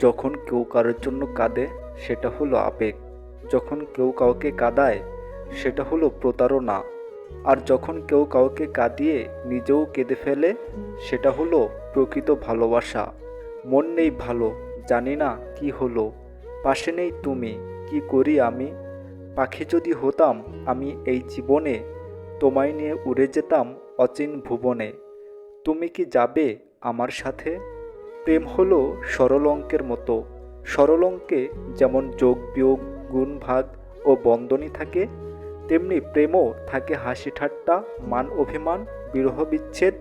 যখন কেউ কারোর জন্য কাঁদে, সেটা হলো আবেগ। যখন কেউ কাউকে কাঁদায়, সেটা হলো প্রতারণা। আর যখন কেউ কাউকে কাঁদিয়ে নিজেও কেঁদে ফেলে, সেটা হলো প্রকৃত ভালোবাসা। মন নেই ভালো, জানি না কি হলো। পাশে নেই তুমি, কি করি আমি? পাখি যদি হতাম, আমি এই জীবনে তোমায় নিয়ে উড়ে যেতাম অচিন ভুবনে। তুমি কি যাবে আমার সাথে? প্রেম হলো সরল অঙ্কের মতো। সরল অঙ্কে যেমন যোগ, বিয়োগ, গুণ, ভাগ ও বন্ধনী থাকে, তেমনি প্রেমও থাকে হাসি ঠাট্টা, মান অভিমান, বিরহ বিচ্ছেদ,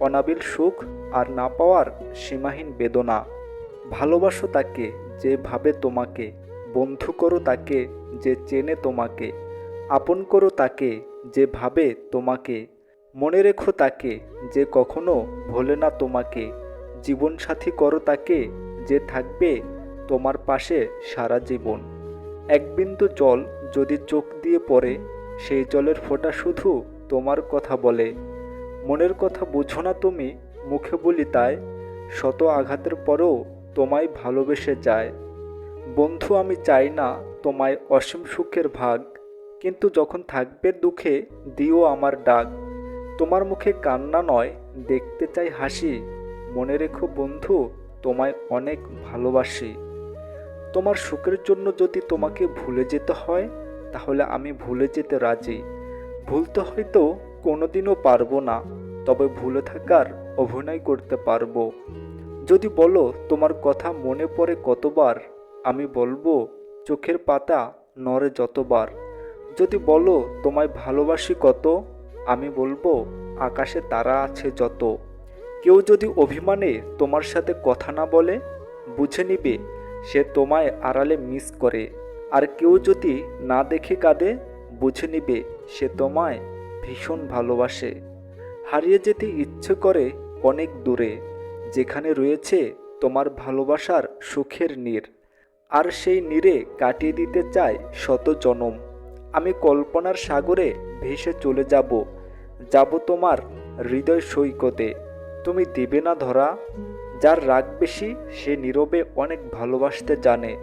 অনাবিল সুখ আর না পাওয়ার সীমাহীন বেদনা। ভালোবাসো তাকে যে ভাবে তোমাকে, বন্ধু করো তাকে যে চেনে তোমাকে, আপন করো তাকে যে ভাবে তোমাকে, মনে রেখো তাকে যে কখনো ভোলে না তোমাকে। জীবনসাথী করো তাকে, যে থাকবে তোমার পাশে সারা জীবন। এক বিন্দু জল যদি চোখ দিয়ে পড়ে, সেই জলের ফোঁটা শুধু তোমার কথা বলে। মনের কথা বুঝো না তুমি, মুখে বলি তাই, শত আঘাতের পরেও তোমায় ভালোবেসে যায়। বন্ধু, আমি চাই না তোমায় অসীম সুখের ভাগ, কিন্তু যখন থাকবে দুঃখে দিও আমার ডাক। তোমার মুখে কান্না নয়, দেখতে চাই হাসি মনে রেখো বন্ধু, তোমায় অনেক ভালোবাসি। তোমার সুখের জন্য যদি তোমাকে ভুলে যেতে হয়, তাহলে আমি ভুলে যেতে রাজি। ভুলতে হয়তো কোনোদিনও পারব না, তবে ভুলে থাকার অভিনয় করতে পারব। যদি বলো তোমার কথা মনে পড়ে কতবার, আমি বলব চোখের পাতা নড়ে যতবার। যদি বলো তোমায় ভালোবাসি কত, আমি বলব আকাশে তারা আছে যত। কেউ যদি অভিমানে তোমার সাথে কথা না বলে, বুঝে নিবে সে তোমায় আড়ালে মিস করে। আর কেউ যদি না দেখে কাঁদে, বুঝে নিবে সে তোমায় ভীষণ ভালোবাসে। হারিয়ে যেতে ইচ্ছে করে অনেক দূরে, যেখানে রয়েছে তোমার ভালোবাসার সুখের নীর। আর সেই নীরে কাটিয়ে দিতে চায় শত জনম। আমি কল্পনার সাগরে ভেসে চলে যাব যাব তোমার হৃদয় সৈকতে। তুমি দিবে না ধরা। যার রাগ বেশি, সে নীরবে অনেক ভালোবাসতে জানে।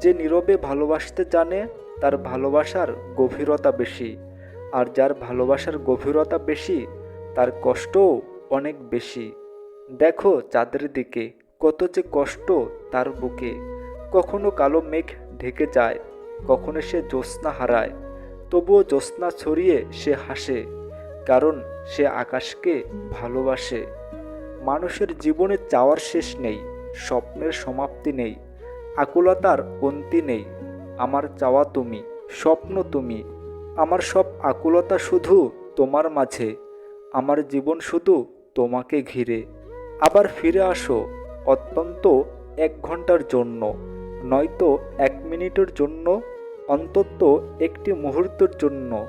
যে নীরবে ভালোবাসতে জানে, তার ভালোবাসার গভীরতা বেশি। আর যার ভালোবাসার গভীরতা বেশি, তার কষ্টও অনেক বেশি। দেখো চাঁদের দিকে, কত যে কষ্ট তার বুকে। কখনো কালো মেঘ ঢেকে যায়, কখনো সে জ্যোৎস্না হারায়। তবুও জ্যোৎস্না ছড়িয়ে সে হাসে, কারণ সে আকাশকে ভালোবাসে। মানুষের জীবনে চাওয়ার শেষ নেই, স্বপ্নের সমাপ্তি নেই, আকুলতার অন্তি নেই। আমার চাওয়া তুমি, স্বপ্ন তুমি। আমার সব আকুলতা শুধু তোমার মাঝে, আমার জীবন শুধু তোমাকে ঘিরে। আবার ফিরে আসো, অত্যন্ত এক ঘণ্টার জন্য, নয়তো এক মিনিটের জন্য, অন্তত একটি মুহূর্তের জন্য।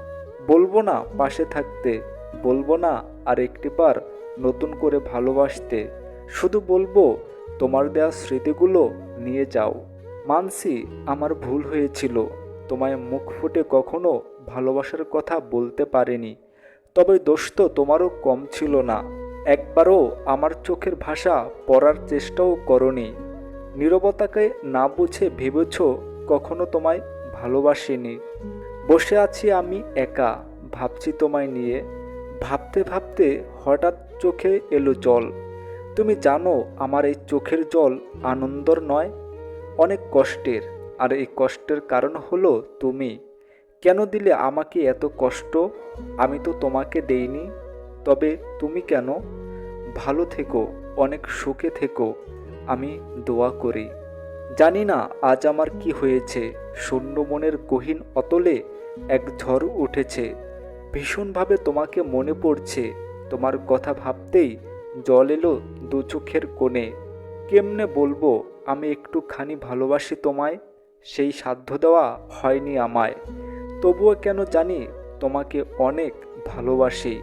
বলব না পাশে থাকতে, বলব না আর একটিবার নতুন করে ভালোবাসতে। শুধু বলব, তোমার দেওয়া স্মৃতিগুলো নিয়ে যাও। মানসি, আমার ভুল হয়েছিল। তোমায় মুখ ফুটে কখনো ভালোবাসার কথা বলতে পারিনি। তবে দোষ তো তোমারও কম ছিল না। একবারও আমার চোখের ভাষা পড়ার চেষ্টাও করনি। নীরবতাকে না বুঝে ভেবেছ কখনো তোমায় ভালোবাসিনি। বসে আছি আমি একা, ভাবছি তোমায় নিয়ে। ভাবতে ভাবতে হঠাৎ চোখে এলো জল। তুমি জানো আমার এই চোখের জল আনন্দর নয়, অনেক কষ্টের। আর এই কষ্টের কারণ হলো তুমি। কেন দিলে আমাকে এত কষ্ট? আমি তো তোমাকে দেইনি। তবে তুমি কেন? ভালো থেকো, অনেক সুখে থেকো। আমি দোয়া করি। জানি না আজ আমার কি হয়েছে। শূন্য মনের গহীন অতলে এক ঝড় উঠেছে। ভীষণভাবে তোমাকে মনে পড়ছে। তোমার কথা ভাবতেই জল এলো দু চোখের কোণে। কেমনে বলব, আমি একটুখানি ভালোবাসি তোমায়, সেই সাধ্য দেওয়া হয়নি আমায়। তবুও কেন জানি তোমাকে অনেক ভালোবাসি।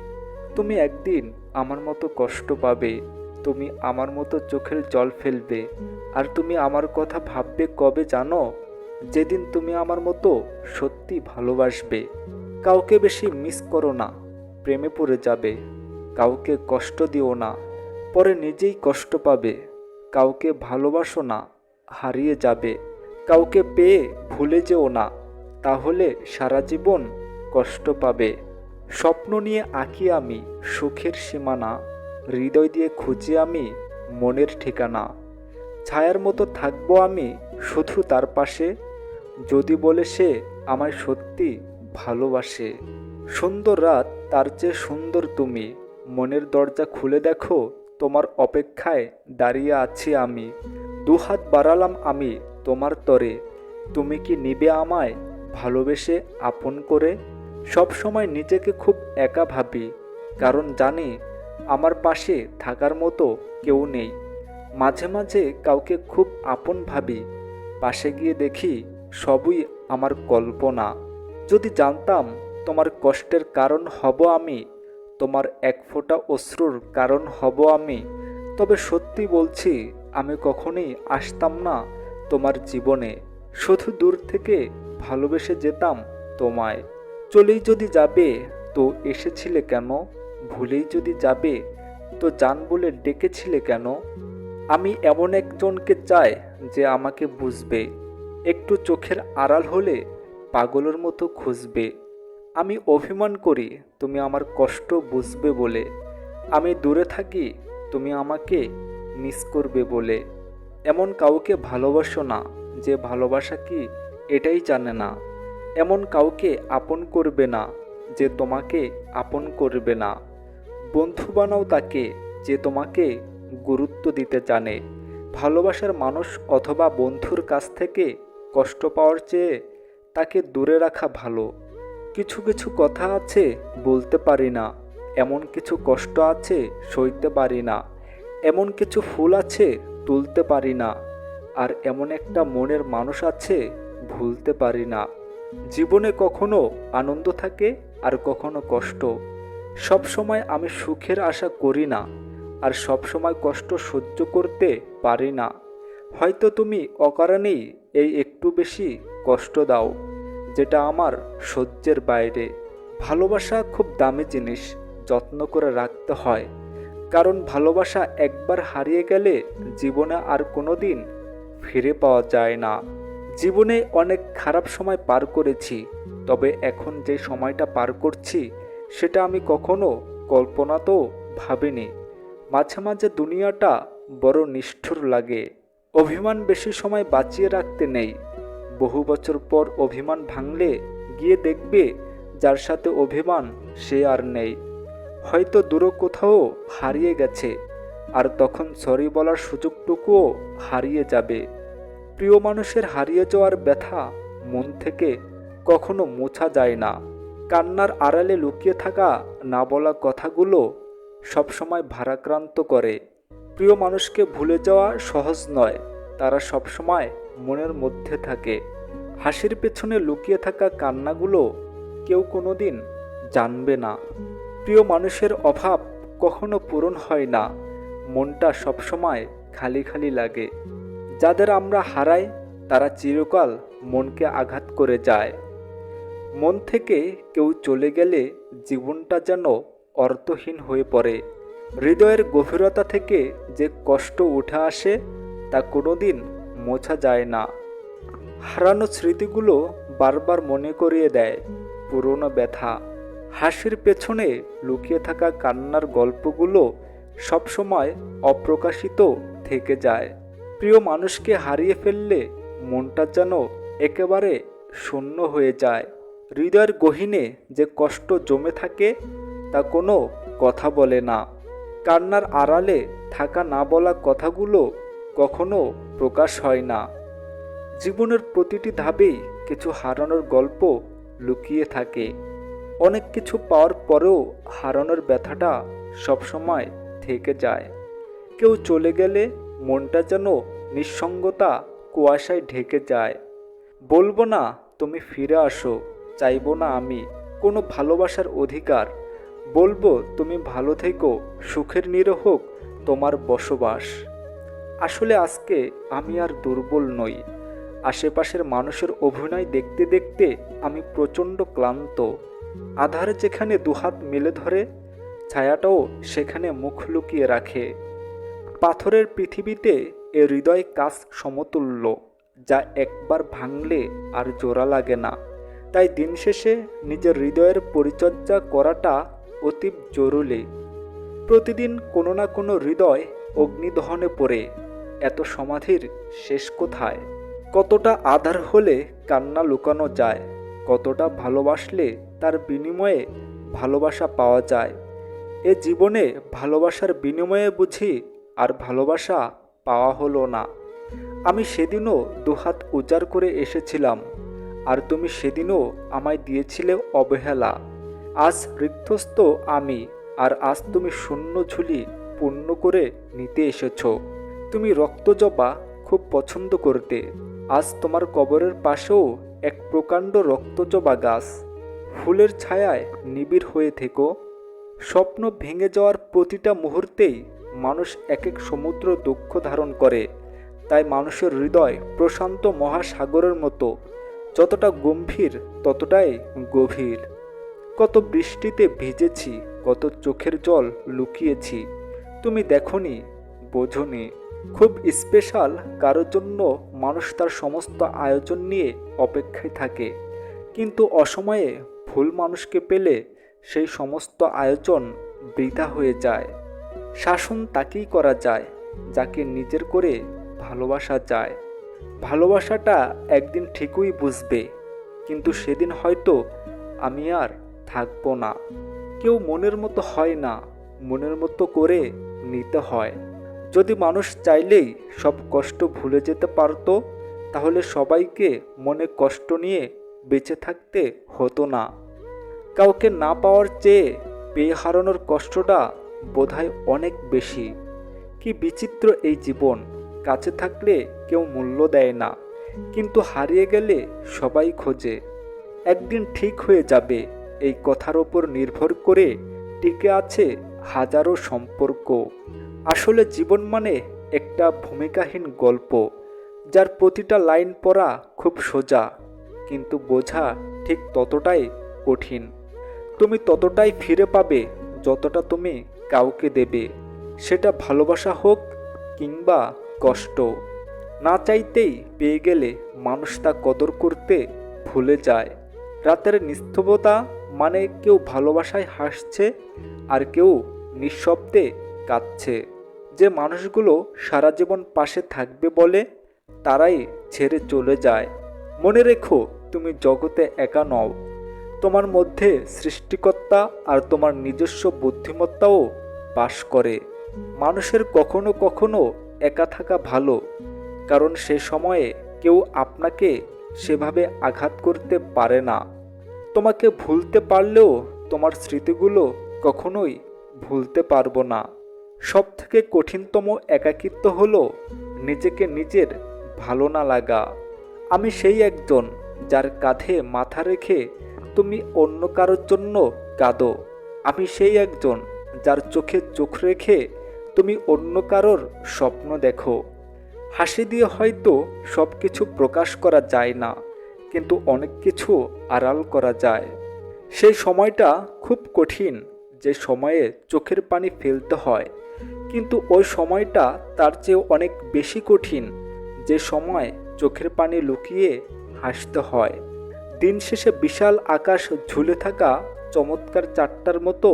তুমি একদিন আমার মতো কষ্ট পাবে, তুমি আমার মতো চোখের জল ফেলবে। আর তুমি আমার কথা ভাববে কবে জানো? যেদিন তুমি আমার মতো সত্যি ভালোবাসবে। কাউকে বেশি মিস করো না, প্রেমে পড়ে যাবে। কাউকে কষ্ট দিও না, পরে নিজেই কষ্ট পাবে। কাউকে ভালোবাসো না, হারিয়ে যাবে। কাউকে পেয়ে ভুলে যেও না, তাহলে সারা জীবন কষ্ট পাবে। স্বপ্ন নিয়ে আঁকি আমি সুখের সীমানা, হৃদয় দিয়ে খুঁজি আমি মনের ঠিকানা। ছায়ার মতো থাকব আমি শুধু তার পাশে, যদি বলে সে আমায় সত্যি ভালোবাসে। সুন্দর রাত, তার চেয়ে সুন্দর তুমি। মনের দরজা খুলে দেখো, তোমার অপেক্ষায় দাঁড়িয়ে আছি আমি। দুহাত বাড়ালাম আমি তোমার তরে। তুমি কি নিবে আমায় ভালোবেসে আপন করে? সব সময় নিজেকে খুব একা ভাবি, কারণ জানি আমার পাশে থাকার মতো কেউ নেই। মাঝে মাঝে কাউকে খুব আপন ভাবি, পাশে গিয়ে দেখি সবই আমার কল্পনা। যদি জানতাম তোমার কষ্টের কারণ হব আমি, তোমার এক ফোঁটা অশ্রুর কারণ হব আমি, তবে সত্যি বলছি, আমি কখনোই আসতাম না তোমার জীবনে। শুধু দূর থেকে ভালোবেসে যেতাম তোমায়। চলেই যদি যাবে, তো এসেছিলে কেন? ভুলেই যদি যাবে, তো জান বলে ডেকেছিলে কেন? আমি এমন একজনকে চাই যে আমাকে বুঝবে। একটু চোখের আড়াল হলে পাগলের মতো খুঁজবে। আমি অভিমান করি, তুমি আমার কষ্ট বুঝবে বলে। আমি দূরে থাকি, তুমি আমাকে মিস করবে বলে। এমন কাউকে ভালোবাসো না, যে ভালোবাসা কি এটাই জানে না। এমন কাউকে আপন করবে না, যে তোমাকে আপন করবে না। বন্ধু বানাও তাকে, যে তোমাকে গুরুত্ব দিতে জানে। ভালোবাসার মানুষ অথবা বন্ধুর কাছ থেকে কষ্ট পাওয়ার চেয়ে তাকে দূরে রাখা ভালো। কিছু কিছু কথা আছে বলতে পারি না। এমন কিছু কষ্ট আছে সইতে পারি না। এমন কিছু ফুল আছে তুলতে পারি না। আর এমন একটা মনের মানুষ আছে ভুলতে পারি না। জীবনে কখনো আনন্দ থাকে আর কখনো কষ্ট। সব সময় আমি সুখের আশা করি না। আর সব সময় কষ্ট সহ্য করতে পারি না। হয়তো তুমি অকারণেই এই একটু বেশি কষ্ট দাও, যেটা আমার সহ্যের বাইরে। ভালোবাসা খুব দামি জিনিস, যত্ন করে রাখতে হয়। কারণ ভালোবাসা একবার হারিয়ে গেলে জীবনে আর কোনো দিন ফিরে পাওয়া যায় না। জীবনে অনেক খারাপ সময় পার করেছি, তবে এখন যে সময়টা পার করছি, সেটা আমি কখনো কল্পনা তো ভাবিনি। মাঝে মাঝে দুনিয়াটা বড় নিষ্ঠুর লাগে। অভিমান বেশি সময় বাঁচিয়ে রাখতে নেই। বহু বছর পর অভিমান ভাঙলে গিয়ে দেখবে যার সাথে অভিমান সে আর নেই। হয়তো দূর কোথাও হারিয়ে গেছে, আর তখন সরি বলার সুযোগটুকুও হারিয়ে যাবে। প্রিয় মানুষের হারিয়ে যাওয়ার ব্যথা মন থেকে কখনো মোছা যায় না। কান্নার আড়ালে লুকিয়ে থাকা না বলা কথাগুলো সবসময় ভারাক্রান্ত করে। প্রিয় মানুষকে ভুলে যাওয়া সহজ নয়, তারা সবসময় মনের মধ্যে থাকে। হাসির পেছনে লুকিয়ে থাকা কান্নাগুলো কেউ কোনোদিন জানবে না। প্রিয় মানুষের অভাব কখনো পূরণ হয় না। মনটা সবসময় খালি খালি লাগে। যাদের আমরা হারাই, তারা চিরকাল মনকে আঘাত করে যায়। মন থেকে কেউ চলে গেলে জীবনটা যেন অর্থহীন হয়ে পড়ে। হৃদয়ের গভীরতা থেকে যে কষ্ট উঠে আসে, তা কোনোদিন মোছা যায় না। হারানো স্মৃতিগুলো বারবার মনে করিয়ে দেয় পুরনো ব্যথা। হাসির পেছনে লুকিয়ে থাকা কান্নার গল্পগুলো সবসময় অপ্রকাশিত থেকে যায়। প্রিয় মানুষকে হারিয়ে ফেললে মনটা যেন একেবারে শূন্য হয়ে যায়। হৃদয়ের গহীনে যে কষ্ট জমে থাকে, তা কোনো কথা বলে না। কান্নার আড়ালে থাকা না বলা কথাগুলো কখনো প্রকাশ হয় না। জীবনের প্রতিটি ধাপেই কিছু হারানোর গল্প লুকিয়ে থাকে। অনেক কিছু পাওয়ার পরেও হারানোর ব্যথাটা সবসময় থেকে যায়। কেউ চলে গেলে মনটা যেন নিঃসঙ্গতা কুয়াশায় ঢেকে যায়। বলব না, তুমি ফিরে আসো, চাইব না আমি। কোনো ভালোবাসার অধিকার। বলব, তুমি ভালো থেকো, সুখের নির হোক তোমার বসবাস। আসলে আজকে আমি আর দুর্বল নই। আশেপাশের মানুষের অভিনয় দেখতে দেখতে আমি প্রচণ্ড ক্লান্ত। আধারে যেখানে দুহাত মেলে ধরে, ছায়াটাও সেখানে মুখ লুকিয়ে রাখে। পাথরের পৃথিবীতে এ হৃদয় কাজ সমতুল্য, যা একবার ভাঙলে আর জোড়া লাগে না। তাই দিন শেষে নিজের হৃদয়ের পরিচর্যা করাটা অতি জরুরি। প্রতিদিন কোনো না কোনো হৃদয় অগ্নিদহনে পড়ে। এত সমাধির শেষ কোথায়? কতটা আধার হলে কান্না লুকানো যায়? কতটা ভালোবাসলে তার বিনিময়ে ভালোবাসা পাওয়া যায়? এ জীবনে ভালোবাসার বিনিময়ে বুঝি আর ভালোবাসা পাওয়া হলো না। আমি সেদিনও দুহাত উজাড় করে এসেছিলাম, আর তুমি সেদিনও আমায় দিয়েছিলে অবহেলা। আজ রিক্তস্ত আমি, আর আজ তুমি শূন্য ঝুলি পূর্ণ করে নিতে এসেছ। তুমি রক্তজবা খুব পছন্দ করতে। আজ তোমার কবরের পাশেও এক প্রকাণ্ড রক্তজবা গাছ। ফুলের ছায়ায় নিবিড় হয়ে থেকো। স্বপ্ন ভেঙে যাওয়ার প্রতিটা মুহূর্তেই মানুষ এক এক সমুদ্র দুঃখ ধারণ করে। তাই মানুষের হৃদয় প্রশান্ত মহাসাগরের মতো। যতটা গম্ভীর, ততটাই গভীর। কত বৃষ্টিতে ভিজেছি, কত চোখের জল লুকিয়েছি। তুমি দেখনি বোঝনি খুব স্পেশাল কারোর জন্য মানুষ তার সমস্ত আয়োজন নিয়ে অপেক্ষায় থাকে। কিন্তু অসময়ে ভুল মানুষকে পেলে সেই সমস্ত আয়োজন বৃথা হয়ে যায়। শাসন তাকেই করা যায়, যাকে নিজের করে ভালোবাসা যায়। ভালোবাসাটা একদিন ঠিকই বুঝবে, কিন্তু সেদিন হয়তো আমি আর থাকব না। কেউ মনের মতো হয় না, মনের মতো করে নিতে হয়। যদি মানুষ চাইলেই সব কষ্ট ভুলে যেতে পারতো, তাহলে সবাইকে মনে কষ্ট নিয়ে বেঁচে থাকতে হতো না। কাউকে না পাওয়ার চেয়ে পেয়ে হারানোর কষ্টটা বোধহয় অনেক বেশি। কি বিচিত্র এই জীবন। কাছে থাকলে কেউ মূল্য দেয় না, কিন্তু হারিয়ে গেলে সবাই খোঁজে। একদিন ঠিক হয়ে যাবে, এই কথার ওপর নির্ভর করে টিকে আছে হাজারো সম্পর্ক। আসলে জীবন মানে একটা ভূমিকাহীন গল্প, যার প্রতিটা লাইন পড়া খুব সোজা, কিন্তু বোঝা ঠিক ততটাই কঠিন। তুমি ততটাই ফিরে পাবে যতটা তুমি কাউকে দেবে, সেটা ভালোবাসা হোক কিংবা কষ্ট। না চাইতেই পেয়ে গেলে মানুষ তা কদর করতে ভুলে যায়। রাতের নিস্তবতা মানে কেউ ভালোবাসায় হাসছে আর কেউ নিঃশব্দে কাঁদছে। যে মানুষগুলো সারা জীবন পাশে থাকবে বলে তারাই ছেড়ে চলে যায়। মনে রেখো, তুমি জগতে একা নও। তোমার মধ্যে সৃষ্টিকর্তা আর তোমার নিজস্ব বুদ্ধিমত্তাও বাস করে। মানুষের কখনো কখনো একা থাকা ভালো, কারণ সে সময়ে কেউ আপনাকে সেভাবে আঘাত করতে পারে না। তোমাকে ভুলতে পারলেও তোমার স্মৃতিগুলো কখনোই ভুলতে পারব না। সব থেকে কঠিনতম একাকিত্ব হলো নিজেকে নিজের ভালো না লাগা। আমি সেই একজন যার কাঁধে মাথা রেখে তুমি অন্য কারোর জন্য কাঁদো। আমি সেই একজন যার চোখে চোখ রেখে তুমি অন্য কারোর স্বপ্ন দেখো। হাসি দিয়ে হয়তো সব কিছু প্রকাশ করা যায় না, কিন্তু অনেক কিছু আড়াল করা যায়। সেই সময়টা খুব কঠিন যে সময়ে চোখের পানি ফেলতে হয়। কিন্তু ওই সময়টা তার চেয়ে অনেক বেশি কঠিন, যে সময় চোখের পানি লুকিয়ে হাসতে হয়। দিন শেষে বিশাল আকাশ ঝুলে থাকা চমৎকার চারটার মতো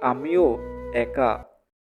আমিও একা।